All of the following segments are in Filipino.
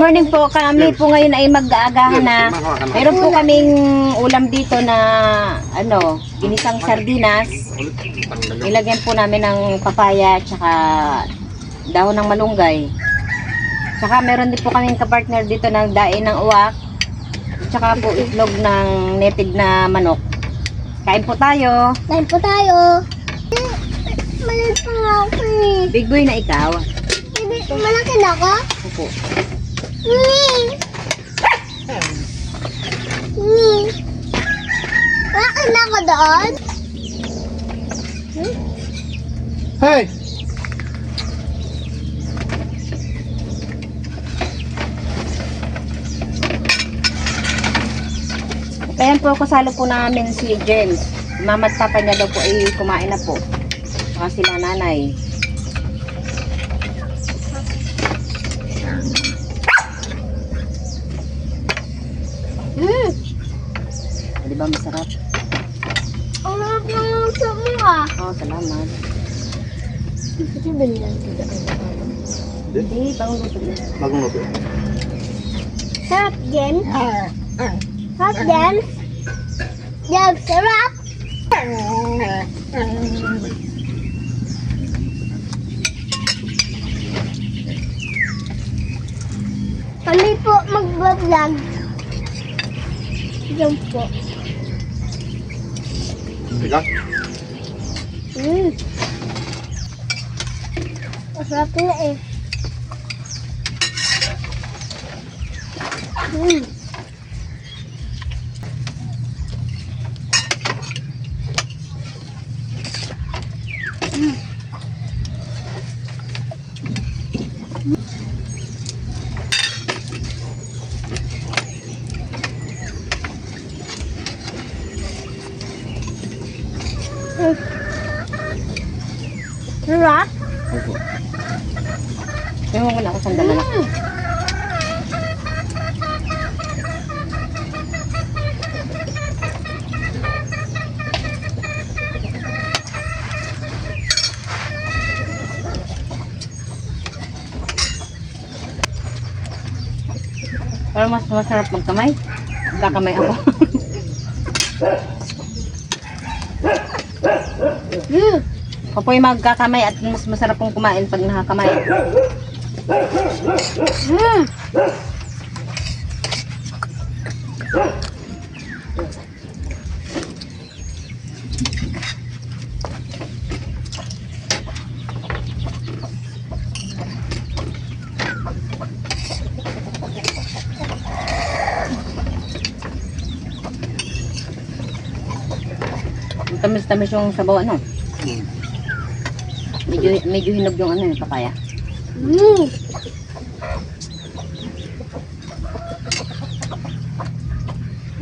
morning po. Kami po ngayon ay mag-aagahan na. Meron po kaming ulam dito na ano, ginisang sardinas. Nilagyan po namin ng papaya tsaka dahon ng malunggay. Tsaka meron din po kaming kapartner dito ng dain ng uwak. Tsaka po itlog ng native na manok. Kain po tayo. Kain po tayo. Maliit pa nga ako eh. Big boy na ikaw. Malaki na ako? Opo. Malaki na ako? Hey! Kaya po kasalo po namin si James. Mama at papa niya daw po ay kumain na po. Saka sila nanay. Ba masarap? Ang harap ng luto mo ah. Oo, salamat. Ito ba niyan? Hindi, bagong luto yun. Bagong luto. Sarap din. Sarap din. Yan, sarap. Kami po mag-vlog. Po. Ika? Hmm. Masarap na eh. Hmm. Sarap. Opo. Ewan ko na ako saan dala na. Hmm. Pero mas masarap magkamay. Magkakamay ako. Hmm. Yung magkakamay at mas masarap pong kumain pag nakakamay. Hmm. Tamis-tamis yung sabaw ano. Hmm. Medyo, medyo hinog yung ano yung papaya. Hmm.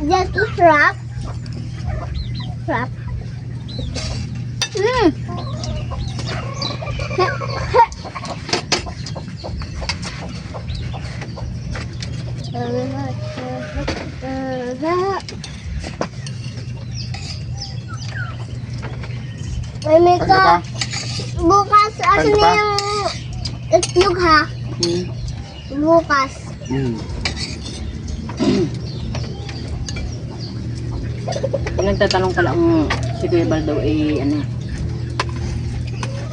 That is wrap. Wrap. May may Ano ka? ka. Bukas, Ano asan na pa? yung itlog ha? Hmm. Bukas. Hmm. Kung nagtatanong pala ang si Kuya Bal daw eh ano,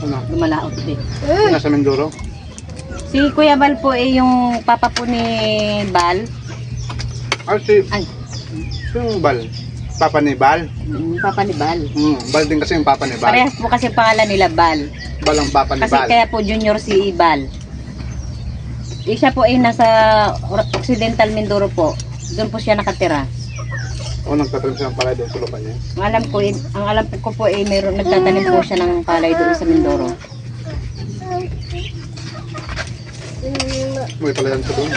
Ano? lumalaot eh. Mm. Nasa Mindoro? Si Kuya Bal po eh yung papa po ni Bal. Ah, si... Ay, Yung Bal. Papa ni Bal. yung papa ni Bal. Hmm. Bal din kasi yung papa ni Bal. Parehas po kasi pangalan nila Bal. Bal ang papa ni Kasi Bal. kaya po junior si Bal. Eh, siya po ay nasa Occidental Mindoro po. Doon po siya nakatira. O nagtatanim siya ng palay doon sa lupa niya. Ang alam ko, eh, ang alam ko po ay mayroon nagtatanim po siya ng palay doon sa Mindoro. May palayan sa doon.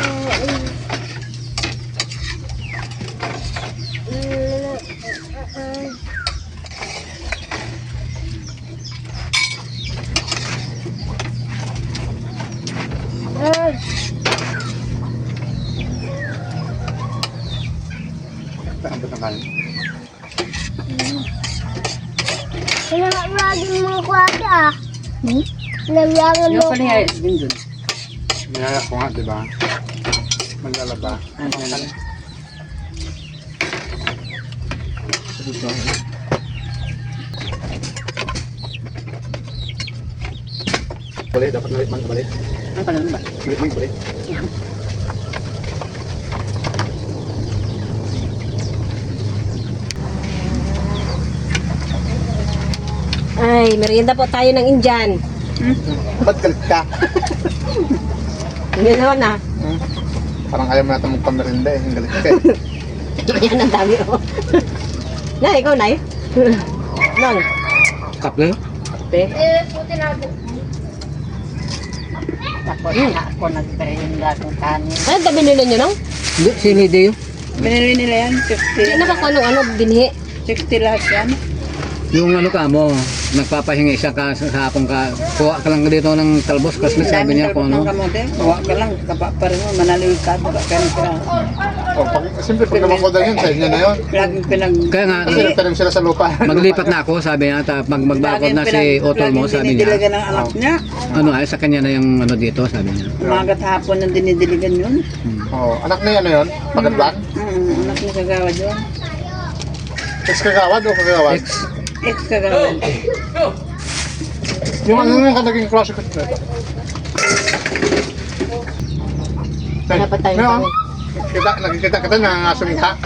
Ang kanin? Pinakaradin mo ko ate ah. Hmm? Nabyangan mo Yung ko. pala din doon. Niyaya ko nga, di ba? Maglalaba. Balik, dapat nalit man balik. Ano pa naman ba? Balik man balik. Ay, merienda po tayo ng Indian. Ba't galit ka? Hindi naman ah. Parang ayaw mo natin magpamerinda eh. Ang galit ka eh. Ayan, ang dami oh. na, ikaw na eh. Nang, Kap na? kape. Tapos ako nagperinda ng kanin. Ano ito binili nyo nang? Hindi, si Hideo. Binili nila yan, 50. Hindi na ba kung anong ano binhi? 60 lahat yan. Yung ano ka mo, nagpapahinga isa ka sa hapon ka, kuha ka lang dito ng talbos kasi sabi niya kung ano. Kamote, huwa ka lang, kaba pa rin mo, manaliw ka, baka ka ng pira. O, pag, siyempre, pag naman ko yun, sa inyo na yun. Laging pinag... Kaya nga, Kasi nagtanim sila sa lupa. maglipat na ako, sabi niya, ta, mag magbakod na si Otol mo, sabi niya. Dinidiligan ng anak niya. Ano ay, sa kanya na yung ano dito, sabi niya. Umagat hapon ng dinidiligan yun. Oh, anak na yan ano yun? Pagadlan? Mm, anak ni kagawad yun. Ex kagawad o kagawad? Ex, Ex kagawad. Yung ano yung naging crush ko. Dapat tayo Ngayon, kita, nakikita kita nangangasong ka.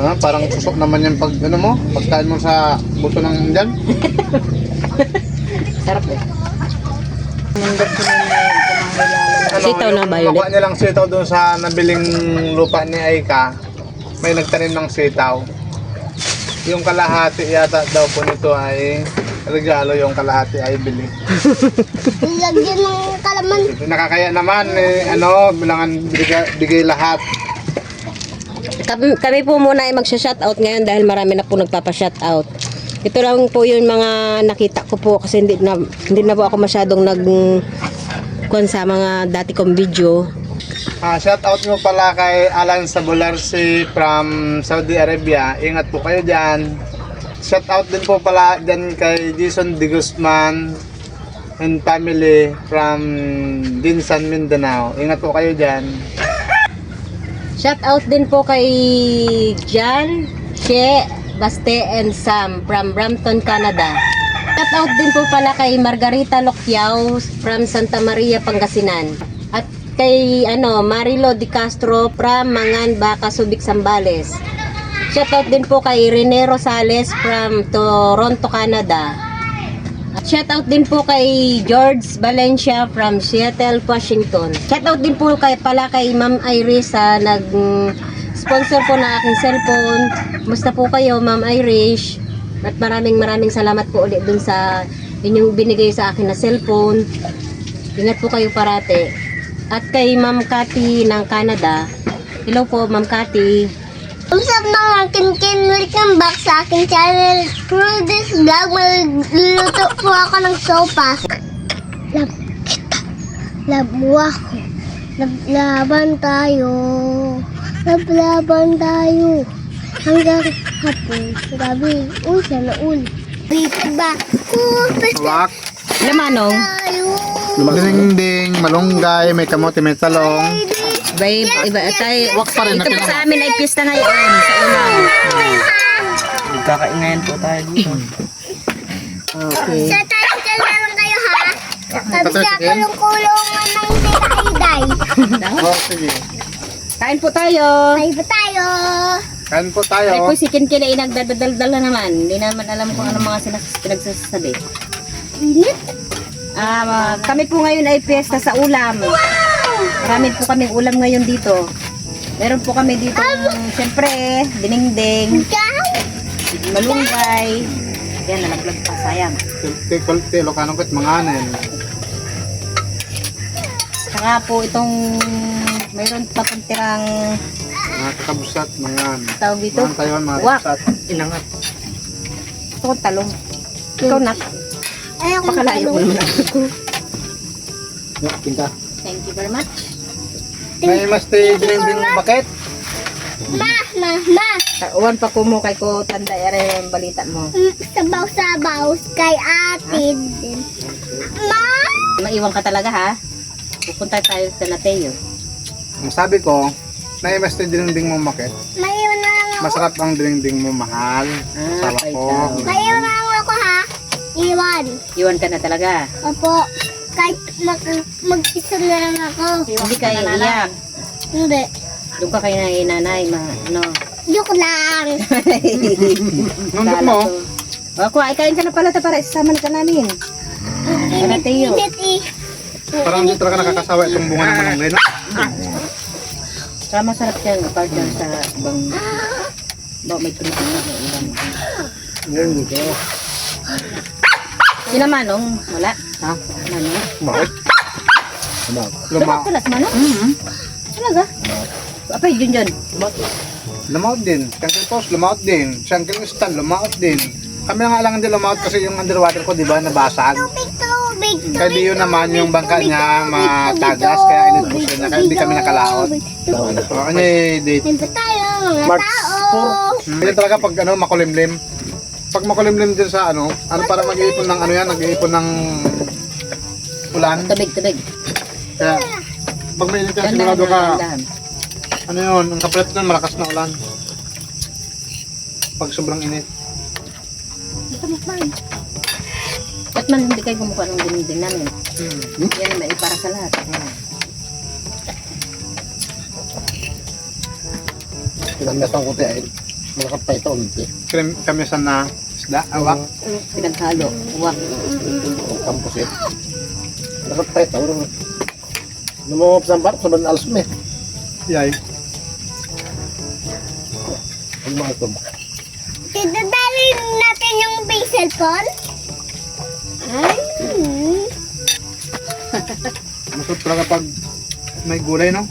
Ah, parang susok naman yung pag ano mo, pagkain mo sa buto ng dyan. Sarap eh. Ano, Sitaw na yung violet? Nakuha nilang sitaw doon sa nabiling lupa ni Aika. May nagtanim ng sitaw. Yung kalahati yata daw po nito ay regalo yung kalahati ay bili. Lagyan ng kalaman. Nakakaya naman eh, ano, bilangan bigay, bigay lahat. Kami, kami po muna ay magsha-shoutout ngayon dahil marami na po nagpapa-shoutout. Ito lang po yung mga nakita ko po kasi hindi na, hindi na po ako masyadong nag kuwan sa mga dati kong video. Ah, shout out mo pala kay Alan Sabularsi from Saudi Arabia. Ingat po kayo diyan. Shout out din po pala diyan kay Jason De Guzman and family from Dinsan, Mindanao. Ingat po kayo diyan. Shoutout din po kay Jan, She, Baste, and Sam from Brampton, Canada. Shoutout din po pala kay Margarita Locyaw from Santa Maria, Pangasinan. At kay ano, Marilo Di Castro from Mangan, Baca, Subic, Zambales. Shoutout din po kay Rene Rosales from Toronto, Canada. At shoutout din po kay George Valencia from Seattle, Washington. Shoutout din po kay pala kay Ma'am Iris sa nag sponsor po na aking cellphone. Musta po kayo, Ma'am Irish? At maraming maraming salamat po ulit dun sa inyong binigay sa akin na cellphone. Ingat po kayo parate. At kay Ma'am Cathy ng Canada. Hello po, Ma'am Cathy. What's up mga kinkin? Welcome back sa aking channel. Through this vlog, magluluto po ako ng sopas. Lab kita. Lab mo ako. Lablaban tayo. Lablaban tayo. Hanggang hapon. Gabi. Uy, sana ul. Dito ba? Kupes Wak, Lamanong. tayo. ding malunggay, may kamote, may talong. Iba, iba, tayo, Wak pa rin ito na po sa amin ay pista ngayon sa ulam. Kakaingayan po tayo dito. Okay. Sa tayo dyan na lang kayo ha. Sabi sa kulong-kulungan ng titaiday. Oh, sige. Kain po tayo. May ba tayo? Kain po tayo. Ay po si Kinkin ay nagdadaldal na naman. Hindi naman alam kung ano mga sinas pinagsasabi. Init. Ah, kami po ngayon ay piyesta sa ulam. Marami po kaming ulam ngayon dito. Meron po kami dito, siyempre, dinengdeng, malunggay. Yan, nalaglag pa, sayang. Tikol, tilo, kanong kit, mga anin. Saka po itong, mayroon pa pong tirang Mga kakabusat, mga tawag dito. Mga tayo, mga Wak. kakabusat. Inangat. Ito kong talong. Ikaw na. Ayaw ko Pakalayo mo naman ako. Yeah, pinta. Thank you very much. May mas tayo din bakit? Ma, ma, ma. Uwan pa ko mo kay ko tanda ere ang balita mo. Mm, Sabaw-sabaw kay ate din. Ma! Maiwan ka talaga ha. Pupunta tayo sa Nateo. Ang sabi ko, naimas na dinding mo makit. Maiwan na lang ako. Masarap ang dinding mo mahal. Ah, Sawa kay ko. Maiwan na lang ako ha. Iwan. Iwan ka na talaga. Opo. Kahit mag mag-isa na lang ako. Hindi ka iiyak. Hindi. Doon ka kay nanay, nanay ma, ano. Joke lang. Nandun mo, O, kuha, kain ka na pala ta para isama na ka namin. Nateo. Init eh. parang hindi talaga nakakasawa itong bunga ng malunggay. No? Saka masarap yan, apart yan sa bang... Ba, may tumitin na. Ngayon dito. Sina Manong, wala. Ha? Manong. Bakit? Luma. Luma Tulas Manong? mm Talaga? Apa yun dyan? lumaot din. Siyangkin Post, lumaot din. Siyangkin Stan, lumaot din. Kami na nga lang hindi lumaot kasi yung underwater ko, di ba, nabasag. Tubig, tubig, tubig. Kay Dio naman yung bangka niya matagas, kaya inutusin niya, kaya hindi kami nakalaot. So, ano yung date? Nandito tayo, mga March tao. 4. Hindi talaga pag ano, makulimlim. Pag makulimlim din sa ano, ano para mag-iipon ng ano yan, nag-iipon ng ulan. Tubig, tubig. Kaya, pag may init yan, sigurado ka, ano yun, ang kapalit nun, malakas na ulan. Pag sobrang init. Ba't man hindi kayo kumukuha ng dinidin namin? Hmm. Yan naman, para sa lahat. Pinamiyasan ko tayo. Malakap pa ito unti. Krim, kamisan na isda, awak. Pinaghalo, uwak. Ang campus eh. Malakap pa ito. Lumungop sa bar, saban alas me. Yay. Ang mga ito. Tidadalhin natin yung big cellphone. Ay. Masarap talaga pag may gulay, no?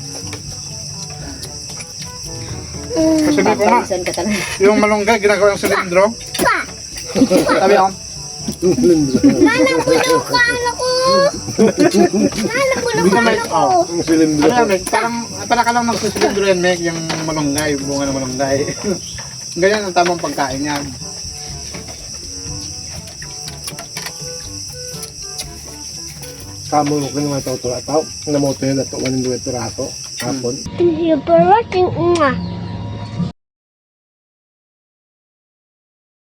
Kasi ko nga, Papawisan ka talaga. yung malunggay, ginagawa yung silindro. Pa. Sabi ako, Nanabulukan ako. Nanabulukan ako. Ang silindro. ano yan, Meg? Parang, para ka lang magsisilindro yan, Meg, yung malunggay, bunga ng malunggay. Ganyan ang tamang pagkain yan. Kamu ko naman ito ito. Ito. Namoto yun ito. Wanin duwe ito rato. Hapon. Thank you for watching. Mwah.